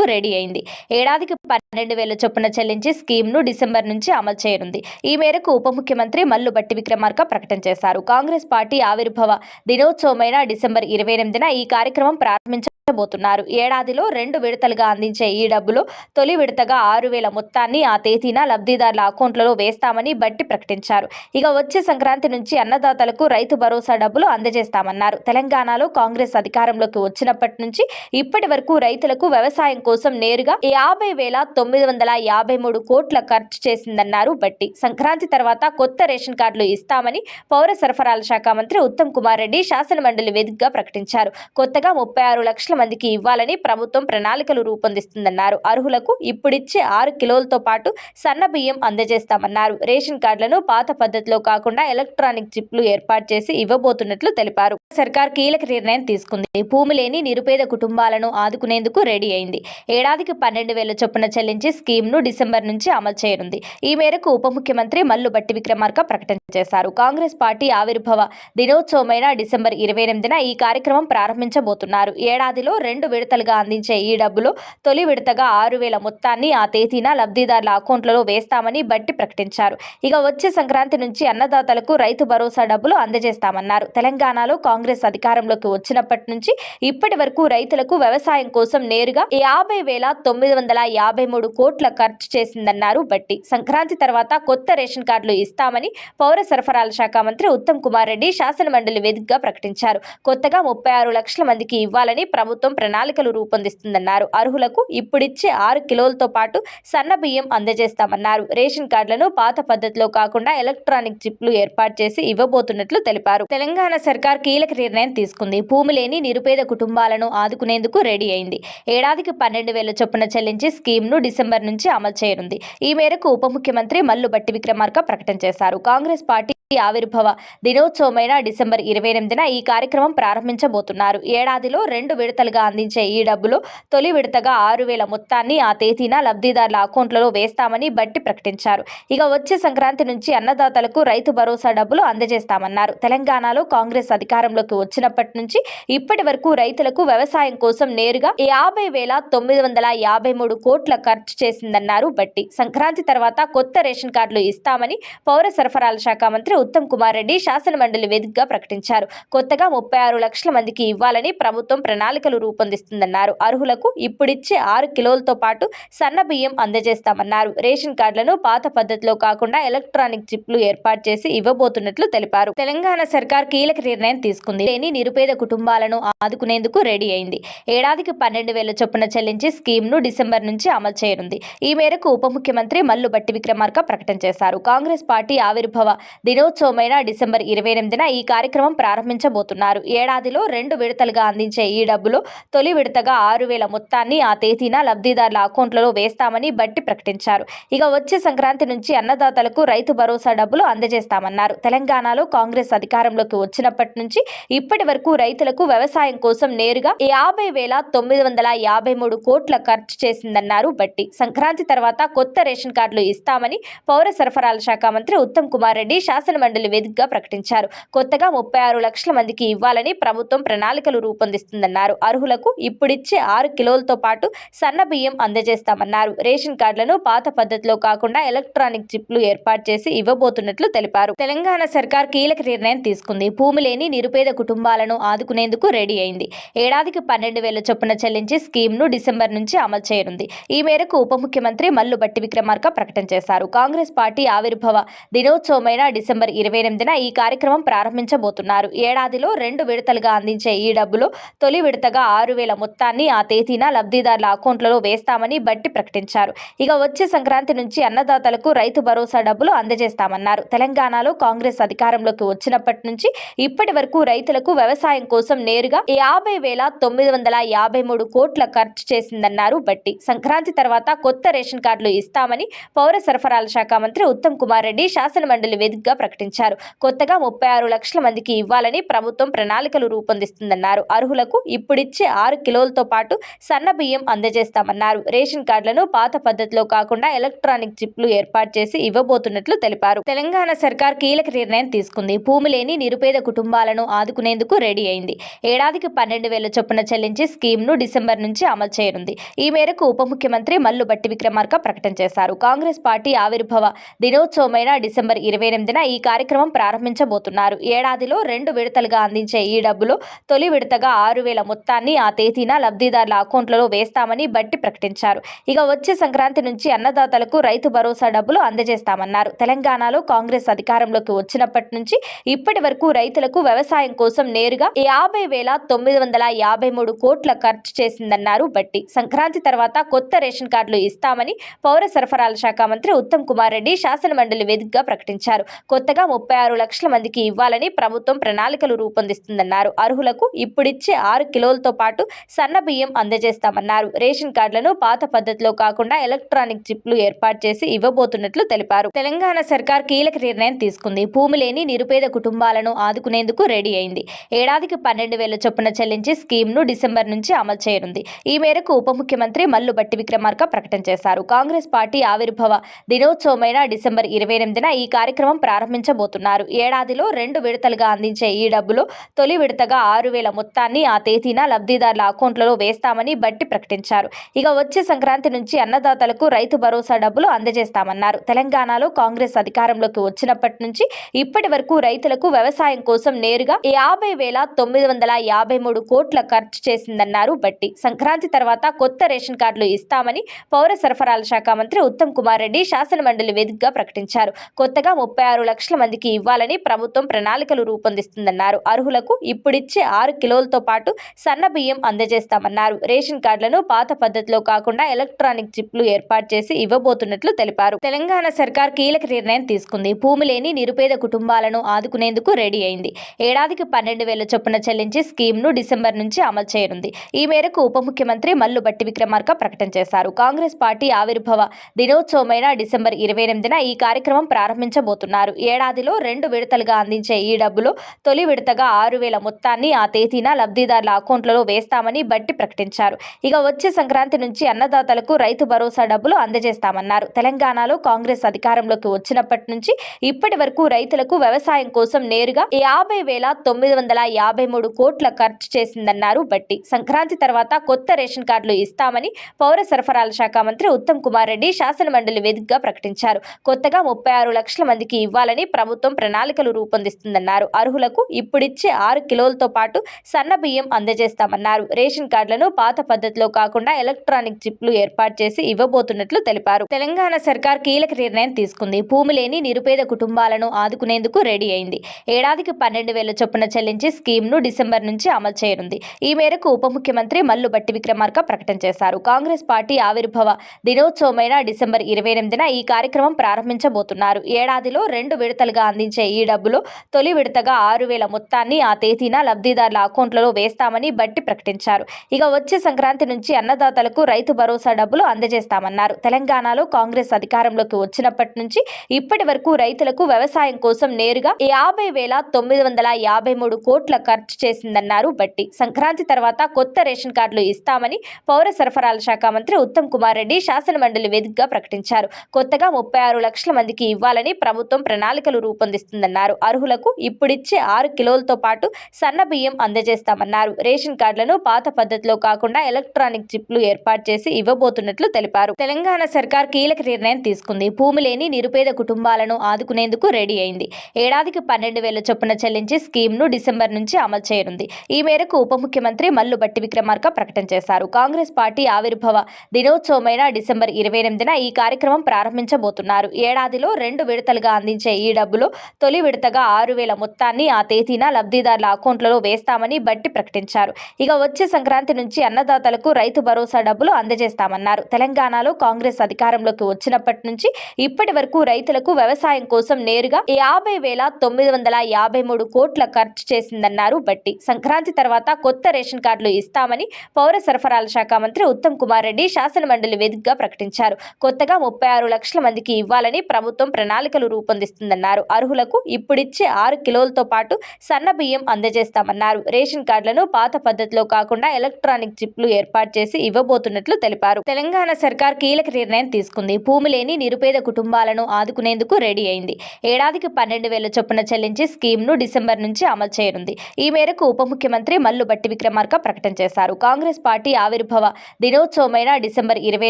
చేసేందుకు రెడీ అయింది. ఏడాదికి పన్నెండు వేల చొప్పున చెల్లించి స్కీమ్ను డిసెంబర్ నుంచి అమలు చేయనుంది. ఈ మేరకు ఉప ముఖ్యమంత్రి మల్లు బట్టి విక్రమార్క ప్రకటన చేశారు. కాంగ్రెస్ పార్టీ ఆవిర్భవ దినోత్సవమైన డిసెంబర్ ఇరవై ఎనిమిదిన ఈ కార్యక్రమం ప్రారంభించబోతున్నారు. ఏడాదిలో రెండు విడతలుగా అందించే ఈ డబ్బులు తొలి విడతగా ఆరు వేల మొత్తాన్ని ఆ తేదీన లబ్ధిదారుల అకౌంట్లలో వేస్తామని బట్టి ప్రకటించారు. ఇక వచ్చే సంక్రాంతి నుంచి అన్నదాతలకు రైతు భరోసా డబ్బులు అందజేస్తామన్నారు. తెలంగాణలో కాంగ్రెస్ అధికారంలోకి వచ్చినప్పటి నుంచి ఇప్పటి వరకు రైతులకు వ్యవసాయం కోసం నేరుగా యాభై వేల తొమ్మిది వందల యాభై మూడు కోట్ల ఖర్చు చేసిందన్నారు బట్టి. సంక్రాంతి తర్వాత కొత్త రేషన్ కార్డులు ఇస్తామని పౌర సరఫరాల శాఖ మంత్రి ఉత్తమ్ కుమార్ రెడ్డి శాసనమండలి వేదికగా ప్రకటించారు. కొత్తగా ముప్పై ఆరు లక్షల మందికి ఇవ్వాలని ప్రభుత్వం ప్రణాళికలు రూపొందిస్తుందన్నారు. అర్హులకు ఇప్పుడిచ్చే ఆరు కిలోలతో పాటు సన్న బియ్యం అందజేస్తామన్నారు. రేషన్ కార్డులను పాత పద్ధతిలో కాకుండా ఎలక్ట్రానిక్ చిప్లు ఏర్పాటు చేసి ఇవ్వబోతున్నట్లు తెలిపారు. సర్కార్ కీలక నిర్ణయం తీసుకుంది. భూమి లేని నిరుపేద కుటుంబాలను ఆదుకునేందుకు రెడీ అయింది. ఏడాదికి పన్నెండు వేల చొప్పున చెల్లించి స్కీమ్ను డిసెంబర్ నుంచి అమలు చేయనుంది. ఈ మేరకు ఉప ముఖ్యమంత్రి మల్లు బట్టి విక్రమార్క ప్రకటన చేశారు. కాంగ్రెస్ పార్టీ ఆవిర్భవ దినోత్సవమైన డిసెంబర్ ఇరవై ఎనిమిదిన ఈ కార్యక్రమం ప్రారంభించబోతున్నారు. ఏడాదిలో రెండు విడతలుగా అందించే ఈ డబ్బులు తొలి విడతగా ఆరు వేల మొత్తాన్ని ఆ తేదీన లబ్ధిదారుల అకౌంట్లలో వేస్తామని బట్టి ప్రకటించారు. ఇక వచ్చే సంక్రాంతి నుంచి అన్నదాతలకు రైతు భరోసా డబ్బులు అందజేస్తామన్నారు. తెలంగాణలో కాంగ్రెస్ అధికారంలోకి వచ్చినప్పటి నుంచి ఇప్పటి వరకు రైతులకు వ్యవసాయం కోసం నేరుగా యాభై వేల తొమ్మిది వందల యాభై మూడు కోట్ల ఖర్చు చేసిందన్నారు బట్టి. సంక్రాంతి తర్వాత కొత్త రేషన్ కార్డులు ఇస్తామని పౌర సరఫరాల శాఖ మంత్రి ఉత్తమ్ కుమార్ రెడ్డి శాసనమండలి వేదికగా ప్రకటించారు. కొత్తగా ముప్పై ఆరు లక్షల మందికి ఇవ్వాలని ప్రభుత్వం ప్రణాళికలు రూపొందిస్తుందన్నారు. అర్హులకు ఇప్పుడిచ్చే ఆరు కిలోలతో పాటు సన్న బియ్యం అందజేస్తామన్నారు. రేషన్ కార్డులను పాత పద్ధతిలో కాకుండా ఎలక్ట్రానిక్ చిప్లు ఏర్పాటు చేసి ఇవ్వబోతున్నట్లు తెలిపారు. తెలంగాణ సర్కార్ కీలక నిర్ణయం తీసుకుంది. భూమి లేని నిరుపేద కుటుంబాలను ఆదుకునేందుకు రెడీ అయింది. ఏడాదికి పన్నెండు వేల చొప్పున చెల్లించి స్కీమ్ను డిసెంబర్ నుంచి అమలు చేయనుంది. ఈ మేరకు ఉప ముఖ్యమంత్రి మల్లు బట్టి విక్రమార్క ప్రకటన చేశారు. కాంగ్రెస్ పార్టీ ఆవిర్భవ దినోత్సవమైన డిసెంబర్ ఇరవై ఎనిమిదిన ఈ కార్యక్రమం ప్రారంభించబోతున్నారు. ఏడాదిలో రెండు విడతలుగా అందించే ఈ డబ్బులు తొలి విడతగా ఆరు వేల మొత్తాన్ని ఆ తేదీన లబ్ధిదారుల అకౌంట్లలో వేస్తామని బట్టి ప్రకటించారు. ఇక వచ్చే సంక్రాంతి నుంచి అన్నదాతలకు రైతు భరోసా డబ్బులు అందజేస్తామన్నారు. తెలంగాణలో కాంగ్రెస్ అధికారంలోకి వచ్చినప్పటి నుంచి ఇప్పటి వరకు రైతులకు వ్యవసాయం కోసం నేరుగా యాభై వేల తొమ్మిది వందల యాభై మూడు కోట్ల ఖర్చు చేసిందన్నారు బట్టి. సంక్రాంతి తర్వాత కొత్త రేషన్ కార్డులు ఇస్తామని పౌర సరఫరాల శాఖ మంత్రి ఉత్తమ్ కుమార్ రెడ్డి శాసనమండలి వేదికగా ప్రకటించారు. కొత్తగా ముప్పై ఆరు లక్షల మందికి ఇవ్వాలని ప్రభుత్వం ప్రణాళికలు రూపొందిస్తుందన్నారు. అర్హులకు ఇప్పుడిచ్చే ఆరు కిలోలతో పాటు సన్న బియ్యం అందజేస్తామన్నారు. రేషన్ కార్డులను పాత పద్ధతిలో కాకుండా ఎలక్ట్రానిక్ చిప్లు ఏర్పాటు చేసి ఇవ్వబోతున్నట్లు తెలిపారు. తెలంగాణ సర్కార్ కీలక నిర్ణయం తీసుకుంది. లేని నిరుపేద కుటుంబాలను ఆదుకునేందుకు రెడీ అయింది. ఏడాదికి పన్నెండు వేల చొప్పున చెల్లి చెల్లించి స్కీమ్ను డిసెంబర్ నుంచి అమలు చేయనుంది. ఈ మేరకు ఉప ముఖ్యమంత్రి మల్లు బట్టి విక్రమార్క ప్రకటన చేశారు. కాంగ్రెస్ పార్టీ ఆవిర్భవ దినోత్సవమైన డిసెంబర్ ఇరవై ఎనిమిదిన ఈ కార్యక్రమం ప్రారంభించబోతున్నారు. ఏడాదిలో రెండు విడతలుగా అందించే ఈ డబ్బులో తొలి విడతగా ఆరు వేల మొత్తాన్ని ఆ తేదీన లబ్ధిదారుల అకౌంట్లలో వేస్తామని బట్టి ప్రకటించారు. ఇక వచ్చే సంక్రాంతి నుంచి అన్నదాతలకు రైతు భరోసా డబ్బులు అందజేస్తామన్నారు. తెలంగాణలో కాంగ్రెస్ అధికారంలోకి వచ్చినప్పటి నుంచి ఇప్పటి వరకు రైతులకు వ్యవసాయం కోసం నేరుగా యాభై వేల తొమ్మిది వందల యాభై మూడు కోట్ల ఖర్చు చేసిందన్నారు బట్టి. సంక్రాంతి తర్వాత కొత్త రేషన్ కార్డులు ఇస్తామని పౌర సరఫరాల శాఖ మంత్రి ఉత్తమ్ కుమార్ రెడ్డి శాసనమండలి వేదికగా ప్రకటించారు. కొత్తగా ముప్పై ఆరు లక్షల మందికి ఇవ్వాలని ప్రభుత్వం ప్రణాళికలు రూపొందిస్తుందన్నారు. అర్హులకు ఇప్పుడిచ్చే ఆరు కిలోలతో పాటు సన్న బియ్యం అందజేస్తామన్నారు. రేషన్ కార్డులను పాత పద్ధతిలో కాకుండా ఎలక్ట్రానిక్ చిప్లు ఏర్పాటు చేసి ఇవ్వబోతున్నట్లు తెలిపారు. తెలంగాణ సర్కార్ కీలక నిర్ణయం తీసుకుంది. భూమి లేని నిరుపేద కుటుంబాలను ఆదుకునేందుకు రెడీ అయింది. ఏడాదికి పన్నెండు వేల చొప్పున చెల్లించి స్కీమ్ను డిసెంబర్ డిసెంబర్ నుంచి అమలు చేయనుంది. ఈ మేరకు ఉప ముఖ్యమంత్రి మల్లు బట్టి విక్రమార్క ప్రకటన చేశారు. కాంగ్రెస్ పార్టీ ఆవిర్భవ దినోత్సవమైన డిసెంబర్ ఇరవై ఎనిమిదిన ఈ కార్యక్రమం ప్రారంభించబోతున్నారు. ఏడాదిలో రెండు విడతలుగా అందించే ఈ డబ్బులు తొలి విడతగా ఆరు వేల మొత్తాన్ని ఆ తేదీన లబ్ధిదారుల అకౌంట్లలో వేస్తామని బట్టి ప్రకటించారు. ఇక వచ్చే సంక్రాంతి నుంచి అన్నదాతలకు రైతు భరోసా డబ్బులు అందజేస్తామన్నారు. తెలంగాణలో కాంగ్రెస్ అధికారంలోకి వచ్చినప్పటి నుంచి ఇప్పటి వరకు రైతులకు వ్యవసాయం కోసం నేరుగా యాభై వేల తొమ్మిది వందల యాభై మూడు కోట్ల ఖర్చు చేసి చేసిందన్నారు బట్టి. సంక్రాంతి తర్వాత కొత్త రేషన్ కార్డులు ఇస్తామని పౌర సరఫరాల శాఖ మంత్రి ఉత్తమ్ కుమార్ రెడ్డి శాసనమండలి వేదికగా ప్రకటించారు. కొత్తగా ముప్పై ఆరు లక్షల మందికి ఇవ్వాలని ప్రభుత్వం ప్రణాళికలు రూపొందిస్తుందన్నారు. అర్హులకు ఇప్పుడిచ్చే ఆరు కిలోలతో పాటు సన్న బియ్యం అందజేస్తామన్నారు. రేషన్ కార్డులను పాత పద్ధతిలో కాకుండా ఎలక్ట్రానిక్ చిప్లు ఏర్పాటు చేసి ఇవ్వబోతున్నట్లు తెలిపారు. తెలంగాణ సర్కార్ కీలక నిర్ణయం తీసుకుంది. భూమి లేని నిరుపేద కుటుంబాలను ఆదుకునేందుకు రెడీ అయింది. ఏడాదికి పన్నెండు వేల చొప్పున చెల్లించి స్కీమ్ను డిసెంబర్ నుంచి అమలు చేయాలి. చేయనుంది ఈ మేరకు ఉప ముఖ్యమంత్రి మల్లు బట్టి విక్రమార్క ప్రకటన చేశారు. కాంగ్రెస్ పార్టీ ఆవిర్భావ దినోత్సవమైన డిసెంబర్ ఇరవై ఎనిమిదిన ఈ కార్యక్రమం ప్రారంభించబోతున్నారు. ఏడాదిలో రెండు విడతలుగా అందించే ఈ డబ్బులో తొలి విడతగా ఆరు వేల మొత్తాన్ని ఆ తేదీన లబ్ధిదారుల అకౌంట్లలో వేస్తామని బట్టి ప్రకటించారు. ఇక వచ్చే సంక్రాంతి నుంచి అన్నదాతలకు రైతు భరోసా డబ్బులు అందజేస్తామన్నారు. తెలంగాణలో కాంగ్రెస్ అధికారంలోకి వచ్చినప్పటి నుంచి ఇప్పటి వరకు రైతులకు వ్యవసాయం కోసం నేరుగా యాభై వేల తొమ్మిది వందల యాభై మూడు కోట్ల ఖర్చు చేసిందన్నారు బట్టి. సంక్రాంతి తర్వాత కొత్త రేషన్ కార్డులు ఇస్తామని పౌర సరఫరాల శాఖ మంత్రి ఉత్తమ్ కుమార్ రెడ్డి శాసనమండలి వేదికగా ప్రకటించారు. కొత్తగా ముప్పై ఆరు లక్షల మందికి ఇవ్వాలని ప్రభుత్వం ప్రణాళికలు రూపొందిస్తుందన్నారు. అర్హులకు ఇప్పుడిచ్చే ఆరు కిలోలతో పాటు సన్న బియ్యం అందజేస్తామన్నారు. రేషన్ కార్డులను పాత పద్ధతిలో కాకుండా ఎలక్ట్రానిక్ చిప్లు ఏర్పాటు చేసి ఇవ్వబోతున్నట్లు తెలిపారు. తెలంగాణ సర్కార్ కీలక నిర్ణయం తీసుకుంది. భూమి లేని నిరుపేద కుటుంబాలను ఆదుకునేందుకు రెడీ అయింది. ఏడాదికి పన్నెండు వేల చొప్పున చెల్లించి స్కీమ్ను డిసెంబర్ నుంచి అమలు చేయనుంది. ఈ మేరకు ఉప ముఖ్యమంత్రి మల్లుబట్టి విక్రమార్క ప్రకటన చేశారు. కాంగ్రెస్ పార్టీ ఆవిర్భావ దినోత్సవమైన డిసెంబర్ ఇరవై ఎనిమిదిన ఈ కార్యక్రమం ప్రారంభించబోతున్నారు. ఏడాదిలో రెండు విడతలుగా అందించే ఈ డబ్బులో తొలి విడతగా ఆరు వేల మొత్తాన్ని ఆ తేదీన లబ్ధిదారుల అకౌంట్లలో వేస్తామని బట్టి ప్రకటించారు. ఇక వచ్చే సంక్రాంతి నుంచి అన్నదాతలకు రైతు భరోసా డబ్బులు అందజేస్తామన్నారు. తెలంగాణలో కాంగ్రెస్ అధికారంలోకి వచ్చినప్పటి నుంచి ఇప్పటి వరకు రైతులకు వ్యవసాయం కోసం నేరుగా యాభై వేల తొమ్మిది వందల యాభై మూడు కోట్ల ఖర్చు చేసిందన్నారు బట్టి. సంక్రాంతి తర్వాత కొత్త రేషన్ కార్డులు ఇస్తామని పౌర సరఫరాల శాఖ మంత్రి ఉత్తమ్ కుమార్ రెడ్డి శాసనమండలి వేదికగా ప్రకటించారు. కొత్తగా ముప్పై ఆరు లక్షల మందికి ఇవ్వాలని ప్రభుత్వం ప్రణాళికలు రూపొందిస్తుందన్నారు. అర్హులకు ఇప్పుడిచ్చే ఆరు కిలోలతో పాటు సన్న బియ్యం అందజేస్తామన్నారు. రేషన్ కార్డులను పాత పద్ధతిలో కాకుండా ఎలక్ట్రానిక్ చిప్లు ఏర్పాటు చేసి ఇవ్వబోతున్నట్లు తెలిపారు. తెలంగాణ సర్కార్ కీలక నిర్ణయం తీసుకుంది. భూమి లేని నిరుపేద కుటుంబాలను ఆదుకునేందుకు రెడీ అయింది. ఏడాదికి పన్నెండు వేల చొప్పున చెల్లించి స్కీమ్ను డిసెంబర్ నుంచి అమలు చేయనుంది. ఈ మేరకు ఉప ముఖ్యమంత్రి మల్లు బట్టి విక్రమార్క ప్రకటన చేశారు. కాంగ్రెస్ పార్టీ ఆవిర్భావ దినోత్సవమైన డిసెంబర్ ఇరవై ఎనిమిదిన ఈ కార్యక్రమం ప్రారంభించబోతున్నారు. ఏడాదిలో రెండు విడతలుగా అందించే ఈ డబ్బులో తొలి విడతగా ఆరు వేల మొత్తాన్ని ఆ తేదీన లబ్ధిదారుల అకౌంట్లలో వేస్తామని బట్టి ప్రకటించారు. ఇక వచ్చే సంక్రాంతి నుంచి అన్నదాతలకు రైతు భరోసా డబ్బులు అందజేస్తామన్నారు. తెలంగాణలో కాంగ్రెస్ అధికారంలోకి వచ్చినప్పటి నుంచి ఇప్పటి వరకు రైతులకు వ్యవసాయం కోసం నేరుగా యాభై వేల తొమ్మిది వందల యాభై మూడు కోట్ల ఖర్చు చేసిందన్నారు బట్టి సంక్రాంతి తర్వాత కొత్త రేషన్ కార్డులు ఇస్తామని పౌర సరఫరాల శాఖ మంత్రి ఉత్తమ్ కుమార్ రెడ్డి శాసన మండలి వేదికగా ప్రకటించారు. కొత్తగా ముప్పై ఆరు లక్షల మందికి ఇవ్వాలని ప్రభుత్వం ప్రణాళికలు రూపొందిస్తుందన్నారు. అర్హులకు ఇప్పుడిచ్చే ఆరు కిలోలతో పాటు సన్న బియ్యం అందజేస్తామన్నారు. రేషన్ కార్డులను పాత పద్ధతిలో కాకుండా ఎలక్ట్రానిక్ చిప్లు ఏర్పాటు చేసి ఇవ్వబోతున్నట్లు తెలిపారు. తెలంగాణ సర్కార్ కీలక నిర్ణయం తీసుకుంది. భూమి లేని నిరుపేద కుటుంబాలను ఆదుకునేందుకు రెడీ అయింది. ఏడాదికి పన్నెండు వేల చొప్పున చెల్లించి స్కీమ్ను డిసెంబర్ నుంచి అమలు చేయనుంది. ఈ మేరకు ఉప ముఖ్యమంత్రి మల్లు బట్టి విక్రమార్క ప్రకటన చేశారు. కాంగ్రెస్ పార్టీ ఆవిర్భావ దినోత్సవమైన డిసెంబర్ ఇరవై ఎనిమిదిన ఈ కార్యక్రమం ప్రారంభించబోతున్నారు. ఏడాదిలో రెండు విడతలుగా అందించే ఈ డబ్బులో తొలి విడతగా ఆరు వేల మొత్తాన్ని ఆ తేదీన లబ్ధిదారుల అకౌంట్లలో వేస్తామని బట్టి ప్రకటించారు. ఇక వచ్చే సంక్రాంతి నుంచి అన్నదాతలకు రైతు భరోసా డబ్బులు అందజేస్తామన్నారు. తెలంగాణలో కాంగ్రెస్ అధికారంలోకి వచ్చినప్పటి నుంచి ఇప్పటి వరకు రైతులకు వ్యవసాయం కోసం నేరుగా యాభై వేల తొమ్మిది వందల యాభై మూడు కోట్ల ఖర్చు చేసిందన్నారు బట్టి. సంక్రాంతి తర్వాత కొత్త రేషన్ కార్డులు ఇస్తామని పౌర సరఫరాల శాఖ మంత్రి ఉత్తమ్ కుమార్ రెడ్డి శాసనమండలి వేదికగా ప్రకటించారు. కొత్తగా ముప్పై ఆరు లక్షల మందికి ఇవ్వాలని ప్రభుత్వం ప్రణాళికలు రూపొందిస్తుందన్నారు. అర్హులకు ఇప్పుడిచ్చే ఆరు కిలోలతో పాటు సన్న బియ్యం అందజేస్తామన్నారు. రేషన్ కార్డులను పాత పద్ధతిలో కాకుండా ఎలక్ట్రానిక్ చిప్లు ఏర్పాటు చేసి ఇవ్వబోతున్నట్లు తెలిపారు. తెలంగాణ సర్కార్ కీలక నిర్ణయం తీసుకుంది. భూమి లేని నిరుపేద కుటుంబాలను ఆదుకునేందుకు రెడీ అయింది. ఏడాదికి పన్నెండు వేల చొప్పున చెల్లించి స్కీమ్ను డిసెంబర్ నుంచి అమలు చేయనుంది. ఈ మేరకు ఉప ముఖ్యమంత్రి మల్లు బట్టి విక్రమార్క ప్రకటన చేశారు. కాంగ్రెస్ పార్టీ ఆవిర్భావ దినోత్సవమైన డిసెంబర్ ఇరవై ఎనిమిదిన ఈ కార్యక్రమం ప్రారంభించబోతున్నారు. ఏడాదిలో రెండు విడతలుగా అందించే ఈ డబ్బులు తొలి విడతగా ఆరు వేల మొత్తాన్ని ఆ తేదీన లబ్ధిదారుల అకౌంట్లలో వేస్తామని బట్టి ప్రకటించారు. ఇక వచ్చే సంక్రాంతి నుంచి అన్నదాతలకు రైతు భరోసా డబ్బులు అందజేస్తామన్నారు. తెలంగాణలో కాంగ్రెస్ అధికారంలోకి వచ్చినప్పటి నుంచి ఇప్పటి వరకు రైతులకు వ్యవసాయం కోసం నేరుగా యాభై వేల తొమ్మిది వందల యాభై మూడు కోట్ల ఖర్చు చేసిందన్నారు బట్టి. సంక్రాంతి తర్వాత కొత్త రేషన్ కార్డులు ఇస్తామని పౌర సరఫరాల శాఖ మంత్రి ఉత్తమ్ కుమార్ రెడ్డి శాసనమండలి వేదికగా ప్రకటించారు. కొత్తగా ముప్పై ఆరు లక్షల మందికి ఇవ్వాలని ప్రభుత్వం ప్రణాళికలు రూపొందిస్తుందన్నారు. అర్హులకు ఇప్పుడిచ్చే ఆరు కిలోలతో పాటు సన్న బియ్యం అందజేస్తామన్నారు. రేషన్ కార్డులను పాత పద్ధతిలో కాకుండా ఎలక్ట్రానిక్ చిప్లు ఏర్పాటు చేసి ఇవ్వబోతున్నట్లు తెలిపారు. తెలంగాణ సర్కార్ కీలక నిర్ణయం తీసుకుంది. భూమి లేని నిరుపేద కుటుంబాలను ఆదుకునేందుకు రెడీ అయింది. ఏడాదికి పన్నెండు వేల చొప్పున చెల్లించి స్కీమ్ను డిసెంబర్ నుంచి అమలు చేయనుంది. ఈ మేరకు ఉప ముఖ్యమంత్రి మల్లు బట్టి విక్రమార్క ప్రకటన చేశారు. కాంగ్రెస్ పార్టీ ఆవిర్భవ. దినోత్సవమైన డిసెంబర్ ఇరవై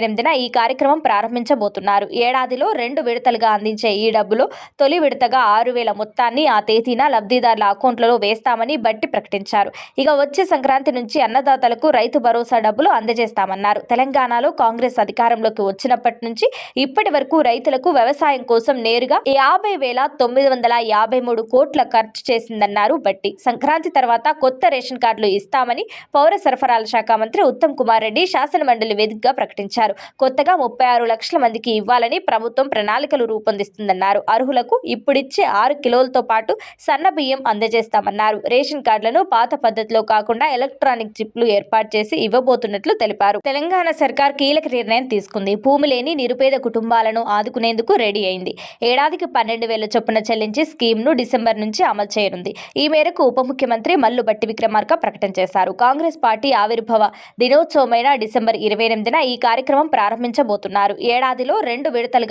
ఎనిమిదిన ఈ కార్యక్రమం ప్రారంభించబోతున్నారు. ఏడాదిలో రెండు విడతలుగా అందించే ఈ డబ్బులు తొలి విడతగా ఆరు వేల మొత్తాన్ని ఆ తేదీన లబ్ధిదారుల అకౌంట్లలో వేస్తామని బట్టి ప్రకటించారు. ఇక వచ్చే సంక్రాంతి నుంచి అన్నదాతలకు రైతు భరోసా డబ్బులు అందజేస్తామన్నారు. తెలంగాణలో కాంగ్రెస్ అధికారంలోకి వచ్చినప్పటి నుంచి ఇప్పటి వరకు రైతులకు వ్యవసాయం కోసం నేరుగా యాభై వేల తొమ్మిది వందల యాభై మూడు కోట్ల ఖర్చు చేసిందన్నారు బట్టి. సంక్రాంతి తర్వాత కొత్త రేషన్ కార్డులు ఇస్తామని పౌర సరఫరాల శాఖ మంత్రి ఉత్తమ్ కుమార్ రెడ్డి శాసనమండలి వేదికగా ప్రకటించారు. కొత్తగా ముప్పై ఆరు లక్షల మందికి ఇవ్వాలని ప్రభుత్వం ప్రణాళికలు రూపొందిస్తుందన్నారు. అర్హులకు ఇప్పుడిచ్చే ఆరు కిలోలతో పాటు సన్న బియ్యం అందజేస్తామన్నారు. రేషన్ కార్డులను పాత పద్ధతిలో కాకుండా ఎలక్ట్రానిక్ చిప్లు ఏర్పాటు చేసి ఇవ్వబోతున్నట్లు తెలిపారు. తెలంగాణ సర్కార్ కీలక నిర్ణయం తీసుకుంది. భూమి లేని నిరుపేద కుటుంబాలను ఆదుకునేందుకు రెడీ అయింది. ఏడాదికి పన్నెండు వేల చొప్పున చెల్లించి స్కీమ్ను డిసెంబర్ నుంచి అమలు చేయనుంది. ఈ మేరకు ఉప ముఖ్యమంత్రి మల్లు బట్టి విక్రమార్క ప్రకటన చేశారు. కాంగ్రెస్ పార్టీ ఆవిర్భావ దినోత్సవమైన డిసెంబర్ ఇరవై ఎనిమిదిన ఈ కార్యక్రమం ప్రారంభించబోతున్నారు. ఏడాదిలో రెండు విడతలుగా